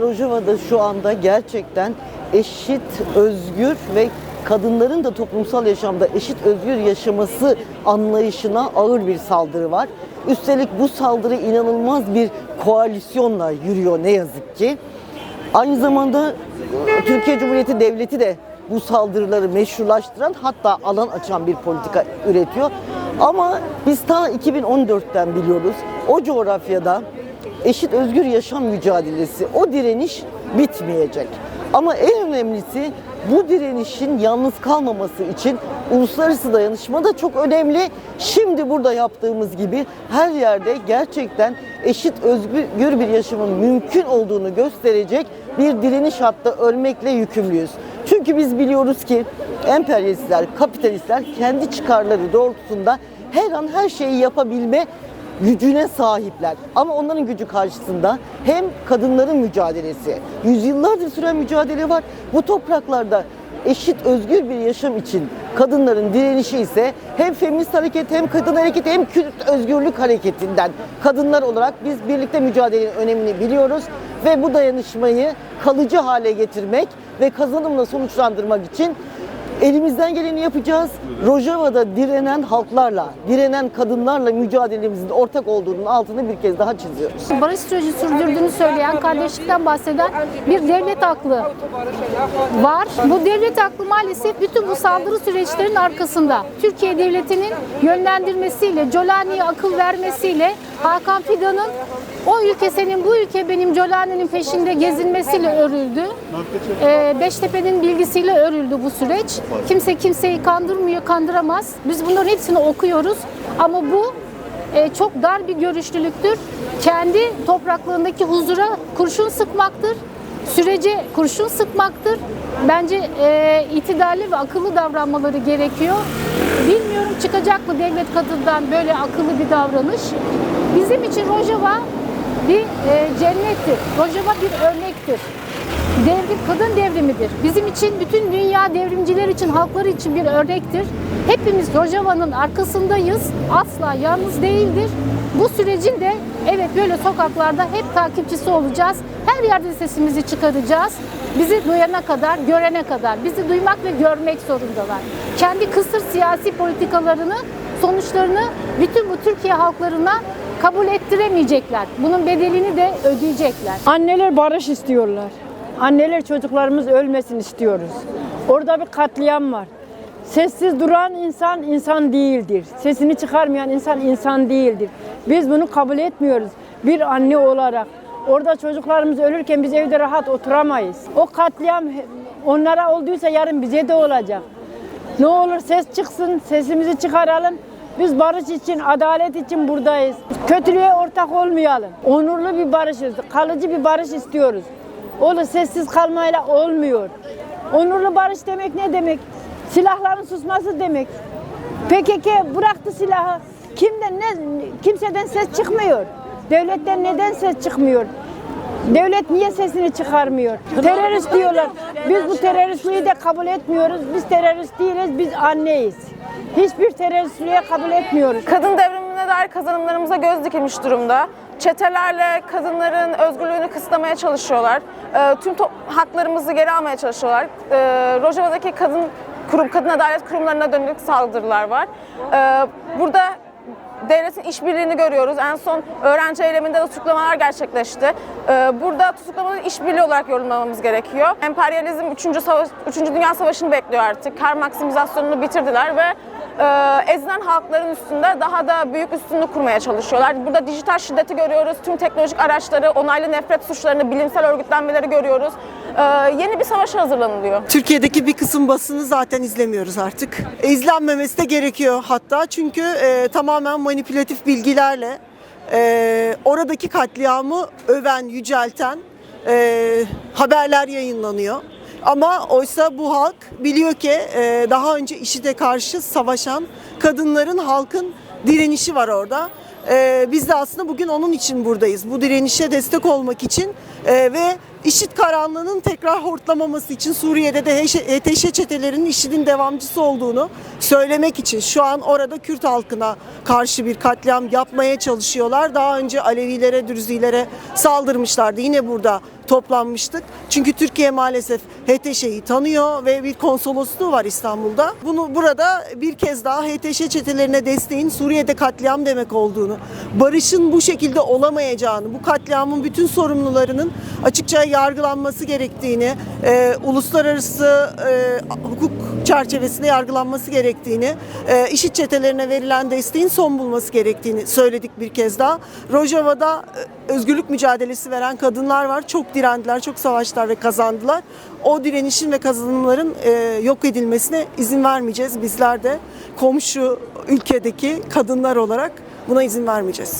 Rojava'da şu anda gerçekten eşit, özgür ve kadınların da toplumsal yaşamda eşit özgür yaşaması anlayışına ağır bir saldırı var. Üstelik bu saldırı inanılmaz bir koalisyonla yürüyor ne yazık ki. Aynı zamanda Türkiye Cumhuriyeti Devleti de bu saldırıları meşrulaştıran hatta alan açan bir politika üretiyor. Ama biz ta 2014'ten biliyoruz o coğrafyada eşit özgür yaşam mücadelesi, o direniş bitmeyecek. Ama en önemlisi bu direnişin yalnız kalmaması için uluslararası dayanışma da çok önemli. Şimdi burada yaptığımız gibi her yerde gerçekten eşit özgür bir yaşamın mümkün olduğunu gösterecek bir direniş hatta ölmekle yükümlüyüz. Çünkü biz biliyoruz ki emperyalistler, kapitalistler kendi çıkarları doğrultusunda her an her şeyi yapabilme gücüne sahipler. Ama onların gücü karşısında hem kadınların mücadelesi, yüzyıllardır süren mücadele var. Bu topraklarda eşit özgür bir yaşam için kadınların direnişi ise hem feminist hareket hem kadın hareketi hem Kürt özgürlük hareketinden kadınlar olarak biz birlikte mücadelenin önemini biliyoruz ve bu dayanışmayı kalıcı hale getirmek ve kazanımla sonuçlandırmak için Elimizden geleni yapacağız. Rojava'da direnen halklarla, direnen kadınlarla mücadelemizin ortak olduğunun altını bir kez daha çiziyoruz. barış süreci sürdürdüğünü söyleyen, kardeşlikten bahseden bir devlet aklı var. Bu devlet aklı maalesef bütün bu saldırı süreçlerin arkasında. Türkiye Devleti'nin yönlendirmesiyle, Colani'ye akıl vermesiyle, Hakan Fidan'ın o ülke senin, bu ülke benim Colani'nin peşinde gezinmesiyle örüldü. Ee, Beştepe'nin bilgisiyle örüldü bu süreç. Kimse kimseyi kandırmıyor, kandıramaz. Biz bunların hepsini okuyoruz. Ama bu e, çok dar bir görüşlülüktür. Kendi topraklarındaki huzura kurşun sıkmaktır. Sürece kurşun sıkmaktır. Bence e, itidalli ve akıllı davranmaları gerekiyor. Bilmiyorum çıkacak mı devlet katından böyle akıllı bir davranış. Bizim için Rojava bir e, cennettir. Rojava bir örnektir. Devrim, kadın devrimidir. Bizim için bütün dünya devrimciler için, halkları için bir örnektir. Hepimiz Rojava'nın arkasındayız. Asla yalnız değildir. Bu sürecin de evet böyle sokaklarda hep takipçisi olacağız. Her yerde sesimizi çıkaracağız. Bizi duyana kadar, görene kadar. Bizi duymak ve görmek zorundalar. Kendi kısır siyasi politikalarını, sonuçlarını bütün bu Türkiye halklarına kabul ettiremeyecekler. Bunun bedelini de ödeyecekler. Anneler barış istiyorlar. Anneler çocuklarımız ölmesin istiyoruz. Orada bir katliam var. Sessiz duran insan insan değildir. Sesini çıkarmayan insan insan değildir. Biz bunu kabul etmiyoruz. Bir anne olarak orada çocuklarımız ölürken biz evde rahat oturamayız. O katliam onlara olduysa yarın bize de olacak. Ne olur ses çıksın, sesimizi çıkaralım. Biz barış için, adalet için buradayız. Kötülüğe ortak olmayalım. Onurlu bir barışız, kalıcı bir barış istiyoruz. Olur sessiz kalmayla olmuyor. Onurlu barış demek ne demek? Silahların susması demek. PKK bıraktı silahı. Kimden ne kimseden ses çıkmıyor. Devletten neden ses çıkmıyor? Devlet niye sesini çıkarmıyor? Terörist diyorlar. Biz bu teröristliği de kabul etmiyoruz. Biz terörist değiliz, biz anneyiz. Hiçbir teröristliğe kabul etmiyoruz. Kadın devrimine dair kazanımlarımıza göz dikilmiş durumda. Çetelerle kadınların özgürlüğünü kısıtlamaya çalışıyorlar. Ee, tüm haklarımızı geri almaya çalışıyorlar. Ee, Rojava'daki kadın kurum, kadın adalet kurumlarına dönük saldırılar var. Ee, burada devletin işbirliğini görüyoruz. En son öğrenci eyleminde de tutuklamalar gerçekleşti. Burada tutuklamaları işbirliği olarak yorumlamamız gerekiyor. Emperyalizm 3. Savaş, 3. Dünya Savaşı'nı bekliyor artık. Kar maksimizasyonunu bitirdiler ve e, ezilen halkların üstünde daha da büyük üstünlük kurmaya çalışıyorlar. Burada dijital şiddeti görüyoruz. Tüm teknolojik araçları, onaylı nefret suçlarını, bilimsel örgütlenmeleri görüyoruz. Ee, yeni bir savaşa hazırlanılıyor. Türkiye'deki bir kısım basını zaten izlemiyoruz artık. E, İzlenmemesi de gerekiyor hatta çünkü e, tamamen manipülatif bilgilerle e, oradaki katliamı öven, yücelten e, haberler yayınlanıyor. Ama oysa bu halk biliyor ki e, daha önce IŞİD'e karşı savaşan kadınların, halkın direnişi var orada. E, biz de aslında bugün onun için buradayız. Bu direnişe destek olmak için e, ve IŞİD karanlığının tekrar hortlamaması için Suriye'de de HTŞ çetelerinin IŞİD'in devamcısı olduğunu söylemek için şu an orada Kürt halkına karşı bir katliam yapmaya çalışıyorlar. Daha önce Alevilere, Dürzilere saldırmışlardı. Yine burada toplanmıştık. Çünkü Türkiye maalesef HTŞ'yi tanıyor ve bir konsolosluğu var İstanbul'da. Bunu burada bir kez daha HTŞ çetelerine desteğin Suriye'de katliam demek olduğunu, barışın bu şekilde olamayacağını, bu katliamın bütün sorumlularının açıkça yargılanması gerektiğini, e, uluslararası e, hukuk çerçevesinde yargılanması gerektiğini, e, IŞİD çetelerine verilen desteğin son bulması gerektiğini söyledik bir kez daha. Rojava'da e, özgürlük mücadelesi veren kadınlar var. Çok direndiler, çok savaştılar ve kazandılar. O direnişin ve kazanımların e, yok edilmesine izin vermeyeceğiz. Bizler de komşu ülkedeki kadınlar olarak buna izin vermeyeceğiz.